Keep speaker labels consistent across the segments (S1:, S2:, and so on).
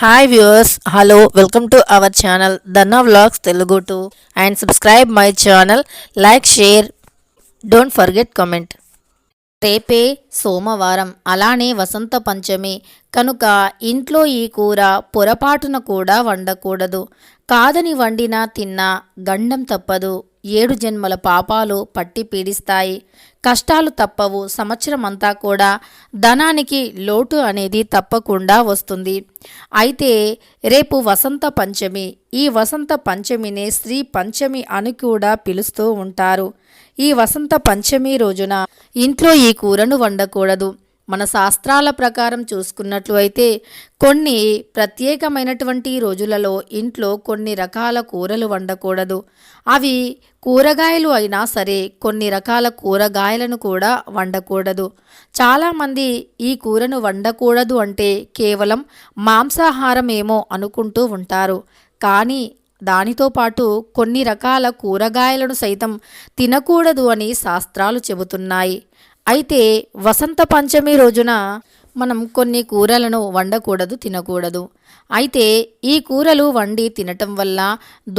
S1: Hi viewers hello welcome to our channel Danna vlogs Telugu to and subscribe my channel like share don't forget comment రేపే సోమవారం అలానే వసంత పంచమి. కనుక ఇంట్లో ఈ కూర పొరపాటున కూడా వండకూడదు. కాదని వండినా తిన్నా గండం తప్పదు. ఏడు జన్మల పాపాలు పట్టి పీడిస్తాయి. కష్టాలు తప్పవు. సంవత్సరం అంతా కూడా ధనానికి లోటు అనేది తప్పకుండా వస్తుంది. అయితే రేపు వసంత పంచమి. ఈ వసంత పంచమినే శ్రీ పంచమి అని కూడా పిలుస్తూ ఉంటారు. ఈ వసంత పంచమి రోజున ఇంట్లో ఈ కూరను వండకూడదు. మన శాస్త్రాల ప్రకారం చూసుకున్నట్లు అయితే కొన్ని ప్రత్యేకమైనటువంటి రోజులలో ఇంట్లో కొన్ని రకాల కూరలు వండకూడదు. అవి కూరగాయలు అయినా సరే కొన్ని రకాల కూరగాయలను కూడా వండకూడదు. చాలామంది ఈ కూరను వండకూడదు అంటే కేవలం మాంసాహారం ఏమో అనుకుంటూ ఉంటారు. కానీ దానితో పాటు కొన్ని రకాల కూరగాయలను సైతం తినకూడదు అని శాస్త్రాలు చెబుతున్నాయి. అయితే వసంత పంచమి రోజున మనం కొన్ని కూరలను వండకూడదు తినకూడదు. అయితే ఈ కూరలు వండి తినటం వల్ల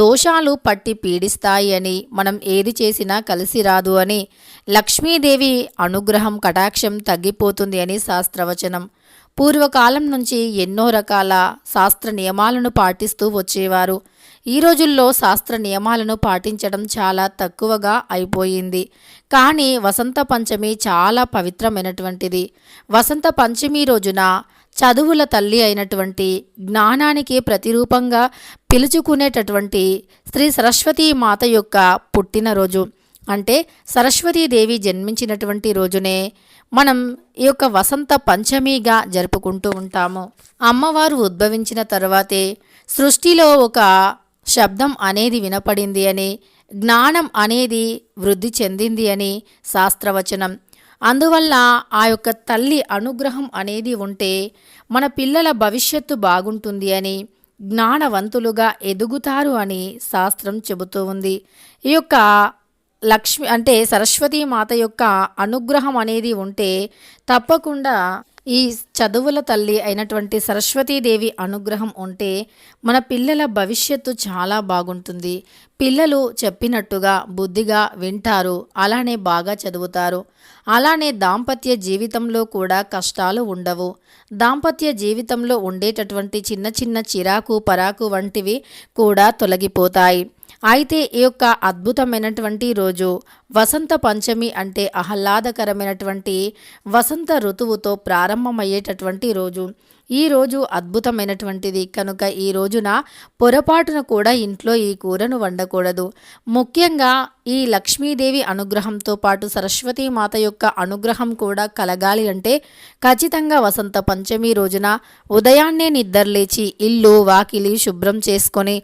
S1: దోషాలు పట్టి పీడిస్తాయి అని మనం ఏది చేసినా కలిసి రాదు అని లక్ష్మీదేవి అనుగ్రహం కటాక్షం తగ్గిపోతుంది అని శాస్త్రవచనం. పూర్వకాలం నుంచి ఎన్నో రకాల శాస్త్ర నియమాలను పాటిస్తూ వచ్చేవారు. ఈ రోజుల్లో శాస్త్ర నియమాలను పాటించడం చాలా తక్కువగా అయిపోయింది. కానీ వసంత పంచమి చాలా పవిత్రమైనటువంటిది. వసంత పంచమి రోజున చదువుల తల్లి అయినటువంటి జ్ఞానానికి ప్రతిరూపంగా పిలుచుకునేటటువంటి శ్రీ సరస్వతీ మాత యొక్క పుట్టినరోజు. అంటే సరస్వతీదేవి జన్మించినటువంటి రోజునే మనం ఈ యొక్క వసంత పంచమిగా జరుపుకుంటూ ఉంటాము. అమ్మవారు ఉద్భవించిన తర్వాతే సృష్టిలో ఒక శబ్దం అనేది వినపడింది అని జ్ఞానం అనేది వృద్ధి చెందింది అని శాస్త్రవచనం. అందువల్ల ఆ యొక్క తల్లి అనుగ్రహం అనేది ఉంటే మన పిల్లల భవిష్యత్తు బాగుంటుంది అని జ్ఞానవంతులుగా ఎదుగుతారు అని శాస్త్రం చెబుతూ ఉంది. ఈ యొక్క లక్ష్మి అంటే సరస్వతీ మాత యొక్క అనుగ్రహం అనేది ఉంటే తప్పకుండా ఈ చదువుల తల్లి అయినటువంటి సరస్వతీదేవి అనుగ్రహం ఉంటే మన పిల్లల భవిష్యత్తు చాలా బాగుంటుంది. పిల్లలు చెప్పినట్టుగా బుద్ధిగా వింటారు అలానే బాగా చదువుతారు. అలానే దాంపత్య జీవితంలో కూడా కష్టాలు ఉండవు. దాంపత్య జీవితంలో ఉండేటటువంటి చిన్న చిన్న చిరాకు పరాకు వంటివి కూడా తొలగిపోతాయి. అయితే ఈ యొక్క అద్భుతమైనటువంటి రోజు వసంత పంచమి అంటే ఆహ్లాదకరమైనటువంటి వసంత ఋతువుతో ప్రారంభమయ్యేటటువంటి రోజు. ఈ రోజు అద్భుతమైనటువంటిది. కనుక ఈ రోజున పొరపాటున కూడా ఇంట్లో ఈ కూరను వండకూడదు. ముఖ్యంగా ఈ లక్ష్మీదేవి అనుగ్రహంతో పాటు సరస్వతీ మాత యొక్క అనుగ్రహం కూడా కలగాలి అంటే ఖచ్చితంగా వసంత పంచమి రోజున ఉదయాన్నే నిద్రలేచి ఇల్లు వాకిలి శుభ్రం చేసుకొని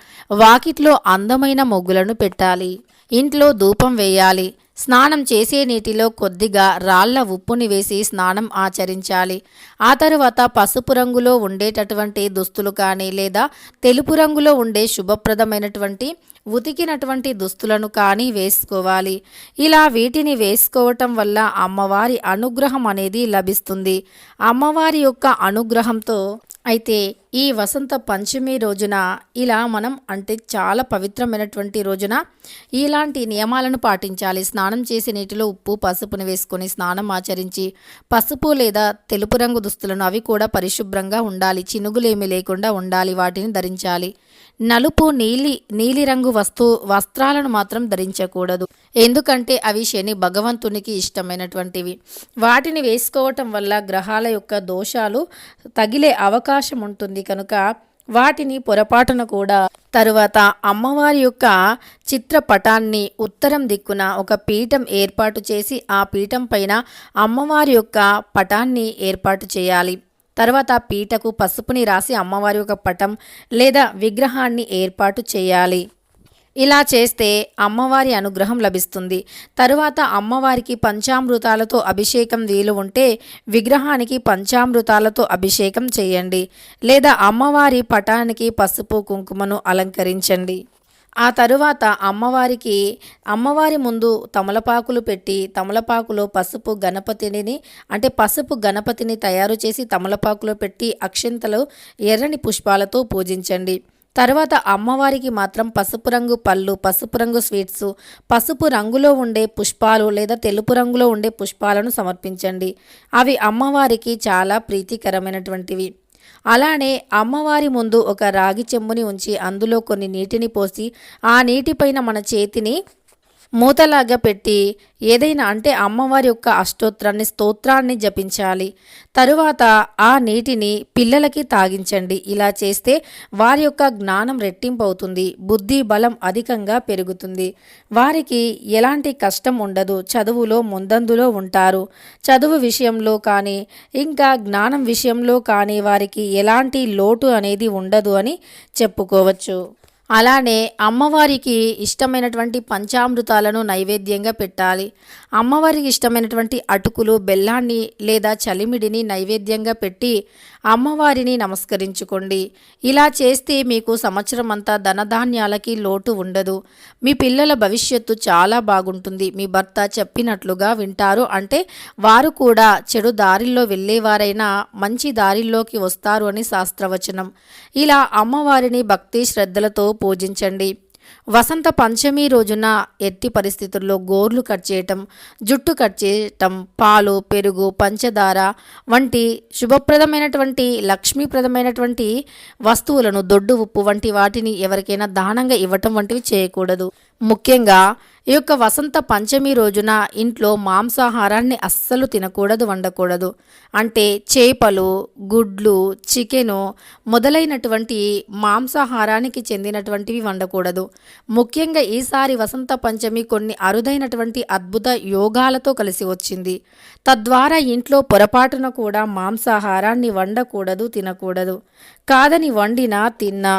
S1: వాకిట్లో అందమైన మొగ్గులను పెట్టాలి. ఇంట్లో ధూపం వేయాలి. స్నానం చేసే నీటిలో కొద్దిగా రాళ్ళ ఉప్పుని వేసి స్నానం ఆచరించాలి. ఆ తరువాత పసుపు రంగులో ఉండేటటువంటి దుస్తులు కానీ లేదా తెలుపు రంగులో ఉండే శుభప్రదమైనటువంటి ఉతికినటువంటి దుస్తులను కానీ వేసుకోవాలి. ఇలా వీటిని వేసుకోవటం వల్ల అమ్మవారి అనుగ్రహం అనేది లభిస్తుంది. అమ్మవారి యొక్క అనుగ్రహంతో అయితే ఈ వసంత పంచమి రోజున ఇలా మనం అంటే చాలా పవిత్రమైనటువంటి రోజున ఇలాంటి నియమాలను పాటించాలి. స్నానం చేసే నీటిలో ఉప్పు పసుపుని వేసుకొని స్నానం ఆచరించి పసుపు లేదా తెలుపు రంగు దుస్తులను అవి కూడా పరిశుభ్రంగా ఉండాలి. చినుగులేమి లేకుండా ఉండాలి. వాటిని ధరించాలి. నలుపు నీలి నీలిరంగు వస్తు వస్త్రాలను మాత్రం ధరించకూడదు. ఎందుకంటే అవి శని భగవంతునికి ఇష్టమైనటువంటివి. వాటిని వేసుకోవటం వల్ల గ్రహాల యొక్క దోషాలు తగిలే అవకాశం ఉంటుంది. కనుక వాటిని పొరపాటున కూడా తరువాత అమ్మవారి యొక్క చిత్రపటాన్ని ఉత్తరం దిక్కున ఒక పీఠం ఏర్పాటు చేసి ఆ పీఠం పైన అమ్మవారి యొక్క పటాన్ని ఏర్పాటు చేయాలి. తర్వాత పీటకు పసుపుని రాసి అమ్మవారి యొక్క పటం లేదా విగ్రహాన్ని ఏర్పాటు చేయాలి. ఇలా చేస్తే అమ్మవారి అనుగ్రహం లభిస్తుంది. తరువాత అమ్మవారికి పంచామృతాలతో అభిషేకం వీలు ఉంటే విగ్రహానికి పంచామృతాలతో అభిషేకం చేయండి. లేదా అమ్మవారి పటానికి పసుపు కుంకుమను అలంకరించండి. ఆ తరువాత అమ్మవారికి అమ్మవారి ముందు తమలపాకులు పెట్టి తమలపాకులో పసుపు గణపతిని అంటే పసుపు గణపతిని తయారు చేసి తమలపాకులో పెట్టి అక్షింతలు ఎర్రని పుష్పాలతో పూజించండి. తర్వాత అమ్మవారికి మాత్రం పసుపు రంగు పళ్ళు పసుపు రంగు స్వీట్స్ పసుపు రంగులో ఉండే పుష్పాలు లేదా తెలుపు రంగులో ఉండే పుష్పాలను సమర్పించండి. అవి అమ్మవారికి చాలా ప్రీతికరమైనటువంటివి. అలానే అమ్మవారి ముందు ఒక రాగి చెంబుని ఉంచి అందులో కొన్ని నీటిని పోసి ఆ నీటిపైన మన చేతిని మూతలాగా పెట్టి ఏదైనా అంటే అమ్మవారి యొక్క అష్టోత్రాన్ని స్తోత్రాన్ని జపించాలి. తరువాత ఆ నీటిని పిల్లలకి తాగించండి. ఇలా చేస్తే వారి యొక్క జ్ఞానం రెట్టింపు అవుతుంది బుద్ధి బలం అధికంగా పెరుగుతుంది. వారికి ఎలాంటి కష్టం ఉండదు. చదువులో ముందందులో ఉంటారు. చదువు విషయంలో కానీ ఇంకా జ్ఞానం విషయంలో కానీ వారికి ఎలాంటి లోటు అనేది ఉండదు అని చెప్పుకోవచ్చు. అలానే అమ్మవారికి ఇష్టమైనటువంటి పంచామృతాలను నైవేద్యంగా పెట్టాలి. అమ్మవారికి ఇష్టమైనటువంటి అటుకులు బెల్లాన్ని లేదా చలిమిడిని నైవేద్యంగా పెట్టి అమ్మవారిని నమస్కరించుకోండి. ఇలా చేస్తే మీకు సంవత్సరం అంతా ధనధాన్యాలకి లోటు ఉండదు. మీ పిల్లల భవిష్యత్తు చాలా బాగుంటుంది. మీ భర్త చెప్పినట్లుగా వింటారు. అంటే వారు కూడా చెడు దారిల్లో వెళ్ళేవారైనా మంచి దారిల్లోకి వస్తారు అని శాస్త్రవచనం. ఇలా అమ్మవారిని భక్తి శ్రద్ధలతో పూజించండి. వసంత పంచమి రోజున ఎట్టి పరిస్థితుల్లో గోర్లు కట్ చేయటం జుట్టు కట్ చేయటం పాలు పెరుగు పంచదార వంటి శుభప్రదమైనటువంటి లక్ష్మీప్రదమైనటువంటి వస్తువులను దొడ్డు ఉప్పు వంటి వాటిని ఎవరికైనా దానంగా ఇవ్వటం వంటివి చేయకూడదు. ముఖ్యంగా ఈ యొక్క వసంత పంచమి రోజున ఇంట్లో మాంసాహారాన్ని అస్సలు తినకూడదు వండకూడదు. అంటే చేపలు గుడ్లు చికెను మొదలైనటువంటి మాంసాహారానికి చెందినటువంటివి వండకూడదు. ముఖ్యంగా ఈసారి వసంత పంచమి కొన్ని అరుదైనటువంటి అద్భుత యోగాలతో కలిసి వచ్చింది. తద్వారా ఇంట్లో పొరపాటున కూడా మాంసాహారాన్ని వండకూడదు తినకూడదు. కాదని వండినా తిన్నా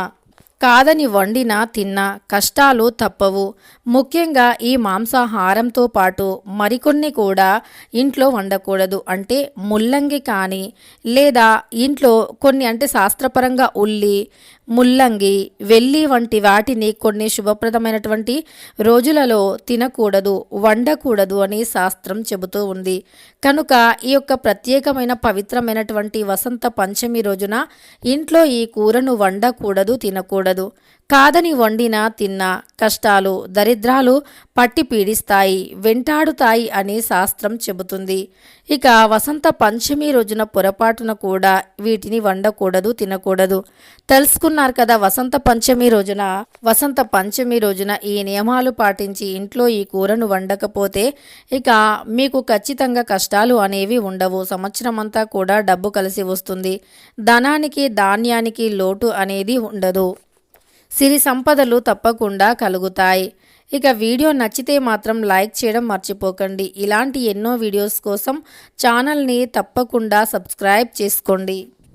S1: కాదని వండినా తిన్నా కష్టాలు తప్పవు. ముఖ్యంగా ఈ మాంసాహారంతో పాటు మరికొన్ని కూడా ఇంట్లో వండకూడదు అంటే ముల్లంగి కానీ లేదా ఇంట్లో కొన్ని అంటే శాస్త్రపరంగా ఉల్లి ముల్లంగి వెల్లి వంటి వాటిని కొన్ని శుభప్రదమైనటువంటి రోజులలో తినకూడదు వండకూడదు అని శాస్త్రం చెబుతూ ఉంది. కనుక ఈ యొక్క ప్రత్యేకమైన పవిత్రమైనటువంటి వసంత పంచమి రోజున ఇంట్లో ఈ కూరను వండకూడదు తినకూడదు. కాదని వండినా తిన్నా కష్టాలు దరిద్రాలు పట్టి పీడిస్తాయి వెంటాడుతాయి అని శాస్త్రం చెబుతుంది. ఇక వసంత పంచమి రోజున పొరపాటున కూడా వీటిని వండకూడదు తినకూడదు. తెలుసుకున్నారు కదా వసంత పంచమి రోజున? వసంత పంచమి రోజున ఈ నియమాలు పాటించి ఇంట్లో ఈ కూరను వండకపోతే ఇక మీకు ఖచ్చితంగా కష్టాలు అనేవి ఉండవు. సంవత్సరం అంతా కూడా డబ్బు కలిసి వస్తుంది. ధనానికి ధాన్యానికి లోటు అనేది ఉండదు. సిరి సంపదలు తప్పకుండా కలుగుతాయి. ఇక వీడియో నచ్చితే మాత్రం లైక్ చేయడం మర్చిపోకండి. ఇలాంటి ఎన్నో వీడియోస్ కోసం ఛానల్ని తప్పకుండా సబ్స్క్రైబ్ చేసుకోండి.